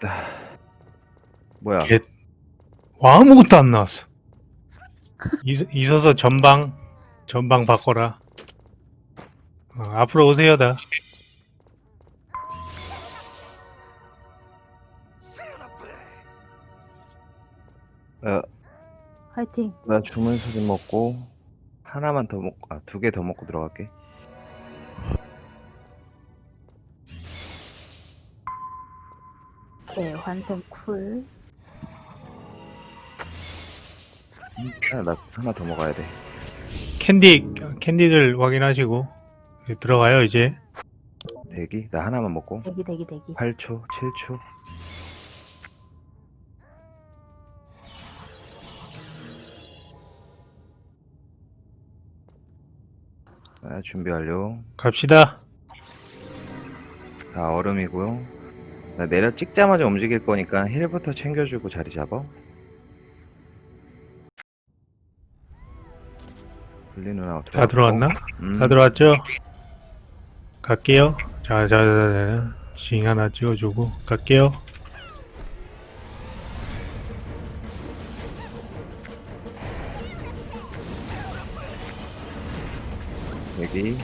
갑시다. 뭐야? 개- 와 아무것도 안 나왔어. 이, 있어서 전방 전방 바꿔라. 어, 앞으로 오세요 다. 어, 화이팅. 나 주문 수준 먹고 하나만 더 먹고 아두 개 더 먹고 들어갈게. 개 환생 쿨. 아, 나 하나 더 먹어야 돼. 캔디 캔디들 확인하시고 들어가요 이제. 대기. 나 하나만 먹고. 대기 대기 대기. 8초, 7초. 아, 준비 완료. 갑시다. 다 얼음이고요. 나 내려 찍자마자 움직일 거니까 힐부터 챙겨주고 자리 잡아. 블리 누나 어떻게? 다 들어왔나? 음, 다 들어왔죠? 갈게요. 자, 자, 자, 자. 싱 하나 찍어주고 갈게요. 여기.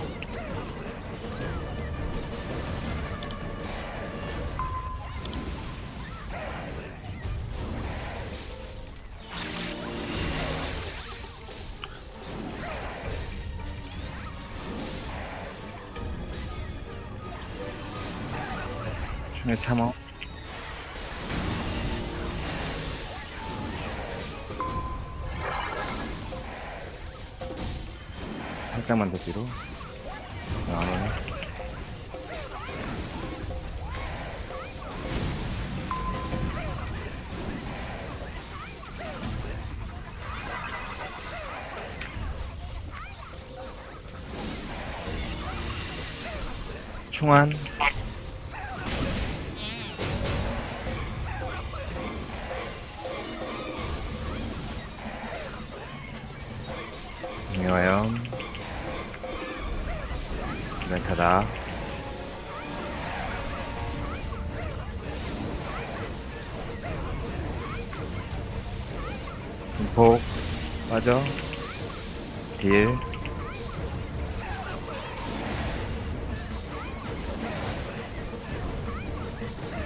충에 참어. 살짝만 더 뒤로. 아, 안 오네. 충환 안녕하요. 멘타다 분폭 빠져. 딜.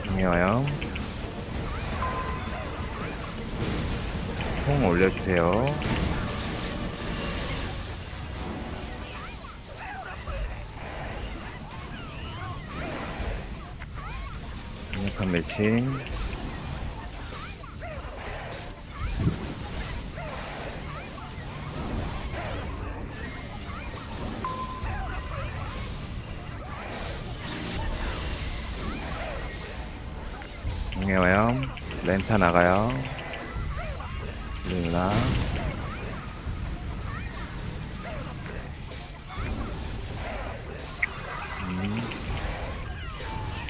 안녕하요. 통 올려주세요 강력한 매칭. 안녕하요. 렌타 나가요. 누나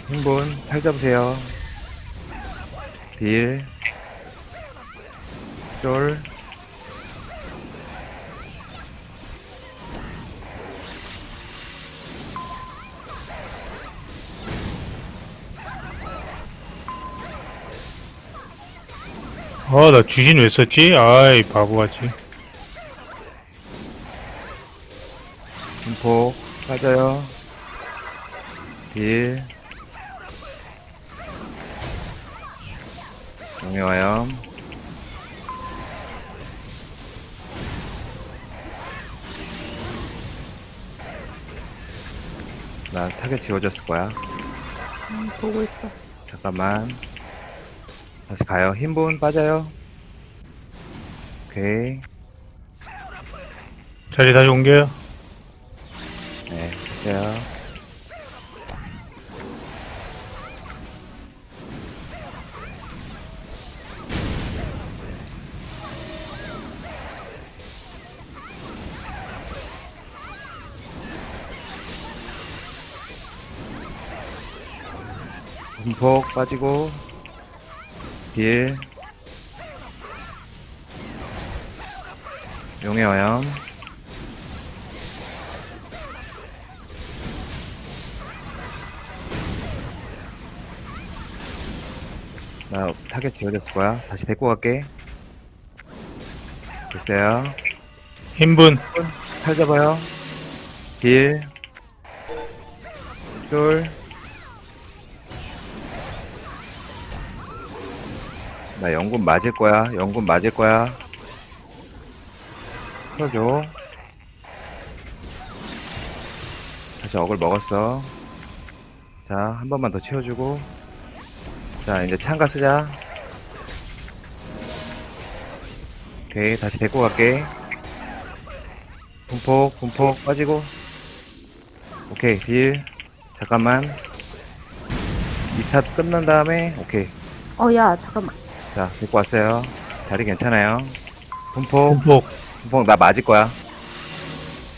흥분 팔 잡으세요 딜 쫄. 아, 나 주신 왜 썼지? 아이, 바보같이. 분폭 빠져요 딜 정해와요 나 타겟 지워졌을 거야. 음, 보고 있어. 잠깐만. 다시 가요. 흰분 빠져요. 오케이. 자리 다시 옮겨요. 네 됐어요 분폭 빠지고 딜 용의 어염 나 타겟 지어졌을 거야. 다시 데리고 갈게. 됐어요. 힘분. 팔 잡아요. 딜. 쫄. 나 연금 맞을 거야. 연금 맞을 거야. 풀어줘. 다시 억을 먹었어. 자, 한 번만 더 채워주고. 자, 이제 창가 쓰자. 오케이, 다시 데리고 갈게. 분폭, 분폭 빠지고. 오케이, 딜. 잠깐만. 2타 끝난 다음에, 오케이. 어, 야, 잠깐만. 자, 데리고 왔어요. 자리 괜찮아요. 분폭, 분폭. 분폭, 나 맞을 거야.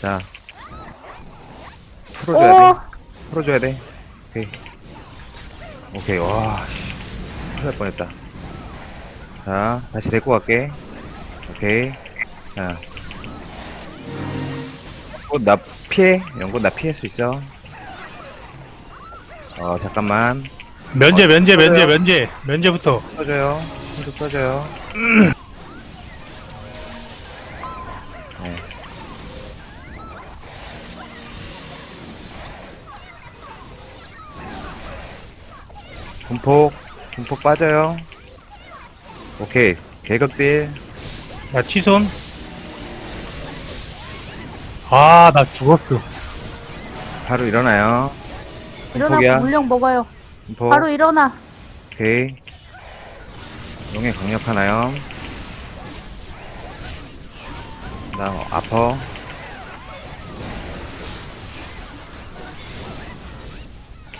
자. 풀어줘야 돼. 오! 풀어줘야 돼. 오케이. 오케이, 와, 씨. 큰일 날 뻔했다. 자, 다시 데리고 갈게. 오케이. 자. 어, 나 피해. 연꽃 나 피할 수 있어. 어, 잠깐만. 면제, 면제, 면제, 써줘요. 면제. 면제부터. 써줘요. 계속 써줘요. 네. 분폭, 분폭 빠져요. 오케이. 개극딜. 나 치손. 아, 나 죽었어. 바로 일어나요. 일어나고 분폭이야. 물량 먹어요. 분폭. 바로 일어나. 오케이. 용의 강력하나요? 나 아퍼.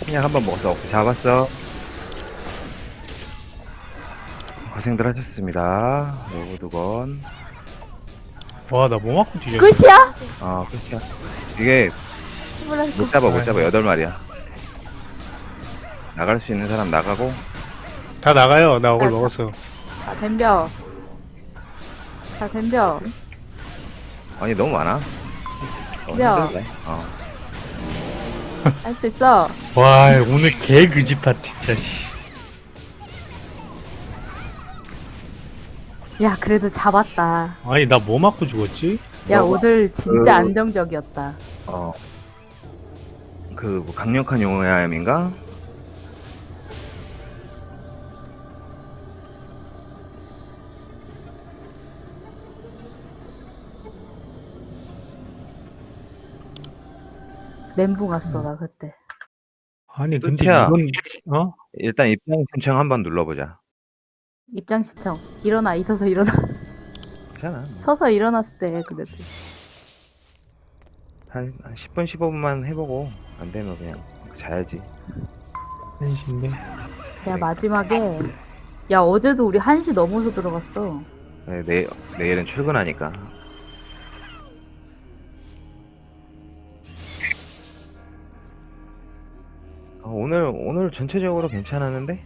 그냥 한번 먹었어. 잡았어. 고생들 하셨습니다. 요거 두 건. 와, 나 뭐 맞고 뒤졌어. 끝이야? 아, 끝이야. 이게. 못 잡아, 못 잡아. 여덟 마리야. 나갈 수 있는 사람 나가고. 다 나가요. 나 억을 먹었어. 자, 덤벼. 자, 덤벼. 아니, 너무 많아. 어, 야. 힘들네. 어. 할 수 있어. 와, 오늘 개 그집다, 진짜, 씨. 야, 그래도 잡았다. 아니, 나 뭐 맞고 죽었지? 야, 뭐, 오늘 진짜 그- 안정적이었다. 어, 그, 뭐 강력한 용암인가? 멘붕 왔어, 나 그때. 아니, 근데. 이건, 어? 일단 입장 신청 한번 눌러보자. 입장 시청. 일어나, 있어서 일어나. 괜찮아. 서서 일어났을 때 그랬지. 한, 한 10분, 15분만 해보고, 안 되면 그냥 자야지. 한신데. 야, 마지막에. 야, 어제도 우리 1시 넘어서 들어갔어. 네, 내, 내일은 출근하니까. 오늘, 오늘 전체적으로 괜찮았는데?